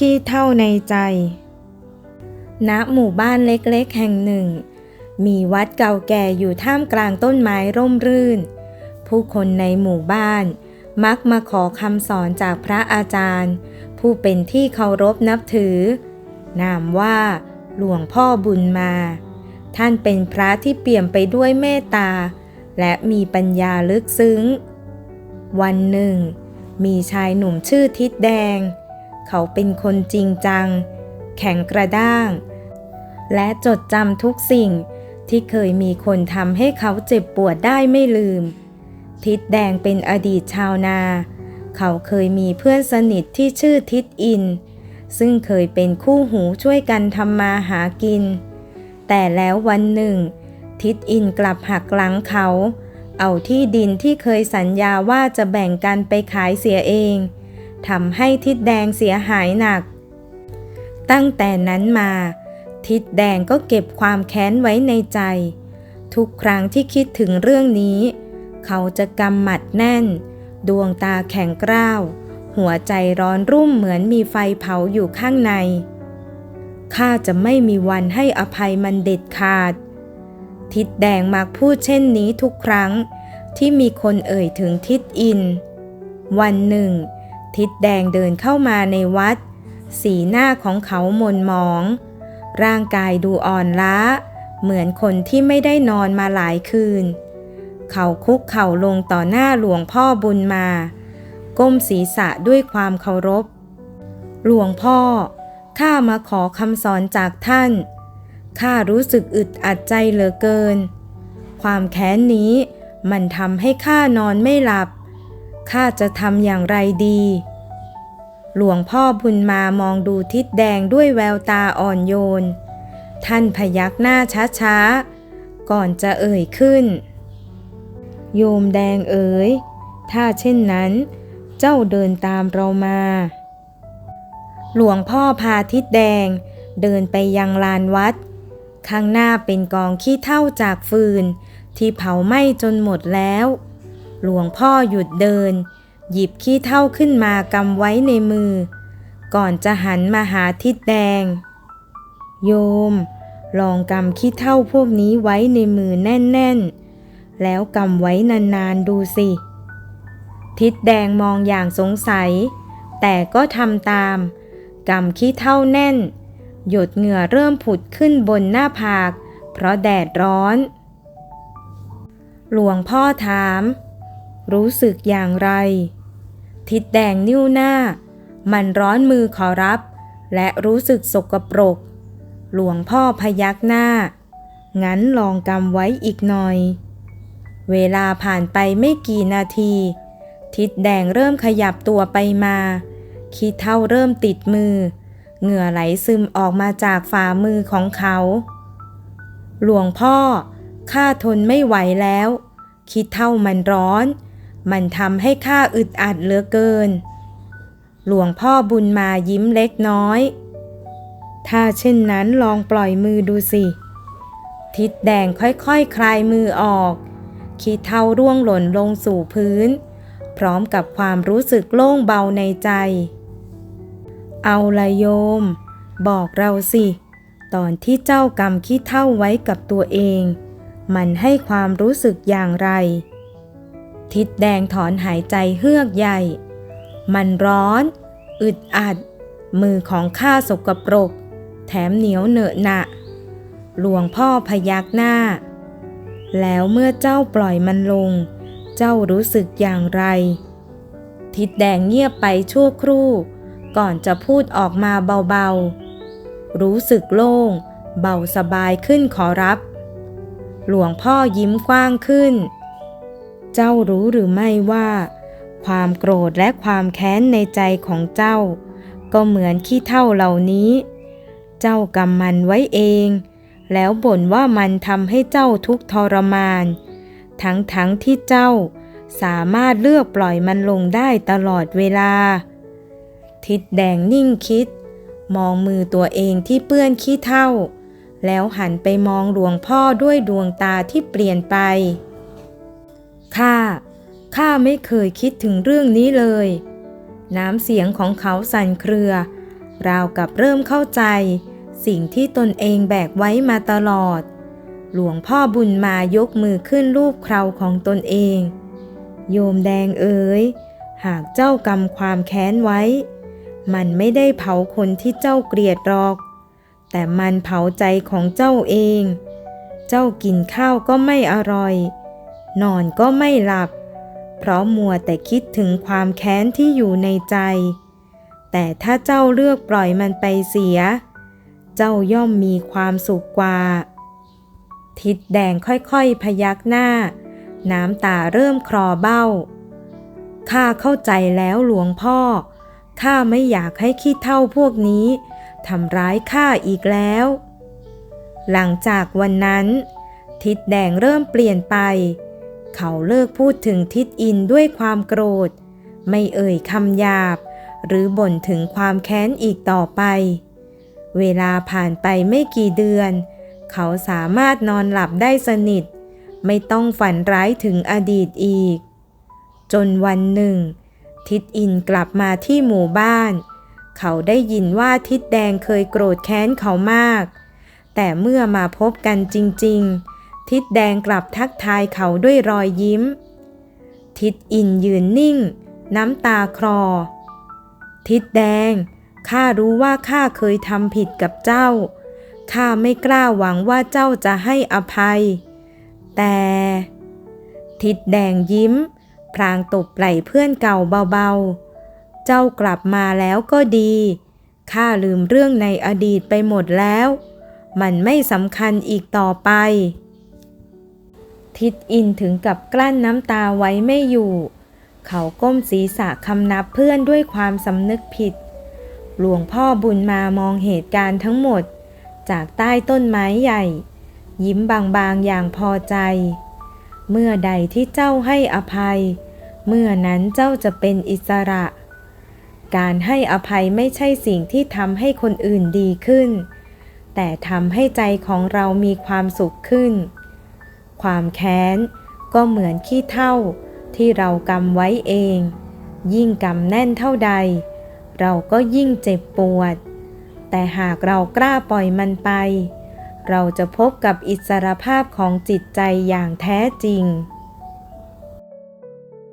ขี้เท่าในใจ ณ หมู่บ้านเล็กๆ แห่งหนึ่ง มีวัดเก่าแก่อยู่ท่ามกลางต้นไม้ร่มรื่น ผู้คนในหมู่บ้าน มักมาขอคำสอนจากพระอาจารย์ ผู้เป็นที่เคารพนับถือ นามว่าหลวงพ่อบุญมา ท่านเป็นพระที่เปี่ยมไปด้วยเมตตา และมีปัญญาลึกซึ้ง วันหนึ่ง มีชายหนุ่มชื่อทิดแดง เขาเป็นคนจริงจัง แข็งกระด้าง และจดจำทุกสิ่งที่เคยมีคนทำให้เขาเจ็บปวดได้ไม่ลืม ทิดแดงเป็นอดีตชาวนา เขาเคยมีเพื่อนสนิทที่ชื่อทิดอิน ซึ่งเคยเป็นคู่หูช่วยกันทำมาหากิน แต่แล้ววันหนึ่ง ทิดอินกลับหักหลังเขา เอาที่ดินที่เคยสัญญาว่าจะแบ่งกันไปขายเสียเอง ทำให้ทิดแดงเสียหายหนัก ตั้งแต่นั้นมา ทิดแดงก็เก็บความแค้นไว้ในใจ ทุกครั้งที่คิดถึงเรื่องนี้ เขาจะกำหมัดแน่น ดวงตาแข็งกร้าว หัวใจร้อนรุ่มเหมือนมีไฟเผาอยู่ข้างใน ข้าจะไม่มีวันให้อภัยมันเด็ดขาด ทิดแดงมักพูดเช่นนี้ทุกครั้งที่มีคนเอ่ยถึงทิดอิน วันหนึ่ง ทิดแดงเดินเข้ามาในวัด สีหน้าของเขาหม่นหมอง ร่างกายดูอ่อนล้า เหมือนคนที่ไม่ได้นอนมาหลายคืน เขาคุกเข่าลงต่อหน้าหลวงพ่อบุญมา ก้มศีรษะด้วยความเคารพ หลวงพ่อ ข้ามาขอคำสอนจากท่าน ข้ารู้สึกอึดอัดใจเหลือเกิน ความแค้นนี้มันทำให้ข้านอนไม่หลับ ข้าจะทำอย่างไรดี หลวงพ่อบุญมามองดูทิศแดงด้วยแววตาอ่อนโยน ท่านพยักหน้าช้าๆ ก่อนจะเอ่ยขึ้น โยมแดงเอ๋ย ถ้าเช่นนั้น เจ้าเดินตามเรามา หลวงพ่อพาทิศแดงเดินไปยังลานวัด ข้างหน้าเป็นกองขี้เท่าจากฟืน ที่เผาไหม้จนหมดแล้ว หลวงพ่อหยุดเดิน หยิบขี้เท่าขึ้นมากำไว้ในมือ ก่อนจะหันมาหาทิศแดง โยม ลองกำขี้เท่าพวกนี้ไว้ในมือแน่น ๆ แล้วกำไว้นาน ๆ ดูสิ ทิศแดงมองอย่างสงสัย แต่ก็ทำตามกำขี้เท่าแน่น หยดเหงื่อเริ่มผุดขึ้นบนหน้าผาก เพราะแดดร้อน หลวงพ่อถาม รู้สึกอย่างไร ทิศแดงนิ้วหน้า มันร้อนมือขอรับ และรู้สึกสกปรก หลวงพ่อพยักหน้า งั้นลองกำไว้อีกหน่อย เวลาผ่านไปไม่กี่นาที ทิศแดงเริ่มขยับตัวไปมาขี้เท่าเริ่มติดมือ เหงื่อไหลซึมออกมาจากฝ่ามือของเขา หลวงพ่อข้าทนไม่ไหวแล้ว คิดเท่ามันร้อน มันทำให้ข้าอึดอัดเหลือเกิน หลวงพ่อบุญมายิ้มเล็กน้อย ถ้าเช่นนั้นลองปล่อยมือดูสิ ทิดแดงค่อยๆคคลายมือออกคิดเท่าร่วงหล่นลงสู่พื้น พร้อมกับความรู้สึกโล่งเบาในใจ เอาละโยม บอกเราสิ ตอนที่เจ้ากำขี้เท่าไว้กับตัวเอง มันให้ความรู้สึกอย่างไร ทิดแดงถอนหายใจเฮือกใหญ่ มันร้อน อึดอัด มือของข้าสกปรก แถมเหนียวเหนอะหนะหลวงพ่อพยักหน้า แล้วเมื่อเจ้าปล่อยมันลง เจ้ารู้สึกอย่างไร ทิดแดงเงียบไปชั่วครู่ ก่อนจะพูดออกมาเบาๆ รู้สึกโล่ง เบาสบายขึ้นขอรับ หลวงพ่อยิ้มกว้างขึ้น เจ้ารู้หรือไม่ว่า ความโกรธและความแค้นในใจของเจ้า ก็เหมือนขี้เท่าเหล่านี้ เจ้ากำมันไว้เอง แล้วบ่นว่ามันทำให้เจ้าทุกข์ทรมาน ทั้งทั้งที่เจ้าสามารถเลือกปล่อยมันลงได้ตลอดเวลา ทิดแดงนิ่งคิด มองมือตัวเองที่เปื้อนขี้เท่า แล้วหันไปมองหลวงพ่อด้วยดวงตาที่เปลี่ยนไป ข้า ข้าไม่เคยคิดถึงเรื่องนี้เลย น้ำเสียงของเขาสั่นเครือ ราวกับเริ่มเข้าใจ สิ่งที่ตนเองแบกไว้มาตลอด หลวงพ่อบุญมายกมือขึ้นรูปเคราของตนเอง โยมแดงเอ๋ย หากเจ้ากำความแค้นไว้ มันไม่ได้เผาคนที่เจ้าเกลียดหรอก แต่มันเผาใจของเจ้าเอง เจ้ากินข้าวก็ไม่อร่อย นอนก็ไม่หลับ เพราะมัวแต่คิดถึงความแค้นที่อยู่ในใจ แต่ถ้าเจ้าเลือกปล่อยมันไปเสีย เจ้าย่อมมีความสุขกว่า ทิดแดงค่อยๆพยักหน้า น้ำตาเริ่มคลอเบ้า ข้าเข้าใจแล้วหลวงพ่อ ข้าไม่อยากให้ขี้เท่าพวกนี้ทำร้ายข้าอีกแล้ว หลังจากวันนั้น ทิดแดงเริ่มเปลี่ยนไป เขาเลิกพูดถึงทิดอินด้วยความโกรธ ไม่เอ่ยคำหยาบ หรือบ่นถึงความแค้นอีกต่อไป เวลาผ่านไปไม่กี่เดือน เขาสามารถนอนหลับได้สนิท ไม่ต้องฝันร้ายถึงอดีตอีก จนวันหนึ่ง ทิดอินกลับมาที่หมู่บ้าน เขาได้ยินว่าทิดแดงเคยโกรธแค้นเขามาก แต่เมื่อมาพบกันจริง ๆ ทิดแดงกลับทักทายเขาด้วยรอยยิ้ม ทิดอินยืนนิ่ง น้ำตาคลอ ทิดแดง ข้ารู้ว่าข้าเคยทำผิดกับเจ้า ข้าไม่กล้าหวังว่าเจ้าจะให้อภัย แต่ ทิดแดงยิ้ม พลางตบไหล่เพื่อนเก่าเบาๆ เจ้ากลับมาแล้วก็ดี ข้าลืมเรื่องในอดีตไปหมดแล้ว มันไม่สำคัญอีกต่อไป ทิดอินถึงกับกลั้นน้ำตาไว้ไม่อยู่ เขาก้มศีรษะคำนับเพื่อนด้วยความสำนึกผิด หลวงพ่อบุญมามองเหตุการณ์ทั้งหมด จากใต้ต้นไม้ใหญ่ ยิ้มบางๆอย่างพอใจ เมื่อใดที่เจ้าให้อภัย เมื่อนั้นเจ้าจะเป็นอิสระ การให้อภัยไม่ใช่สิ่งที่ทำให้คนอื่นดีขึ้น แต่ทำให้ใจของเรามีความสุขขึ้น ความแค้น ก็เหมือนขี้เท่าที่เรากำไว้เอง ยิ่งกำแน่นเท่าใด เราก็ยิ่งเจ็บปวด แต่หากเรากล้าปล่อยมันไป เราจะพบกับอิสรภาพของจิตใจอย่างแท้จริง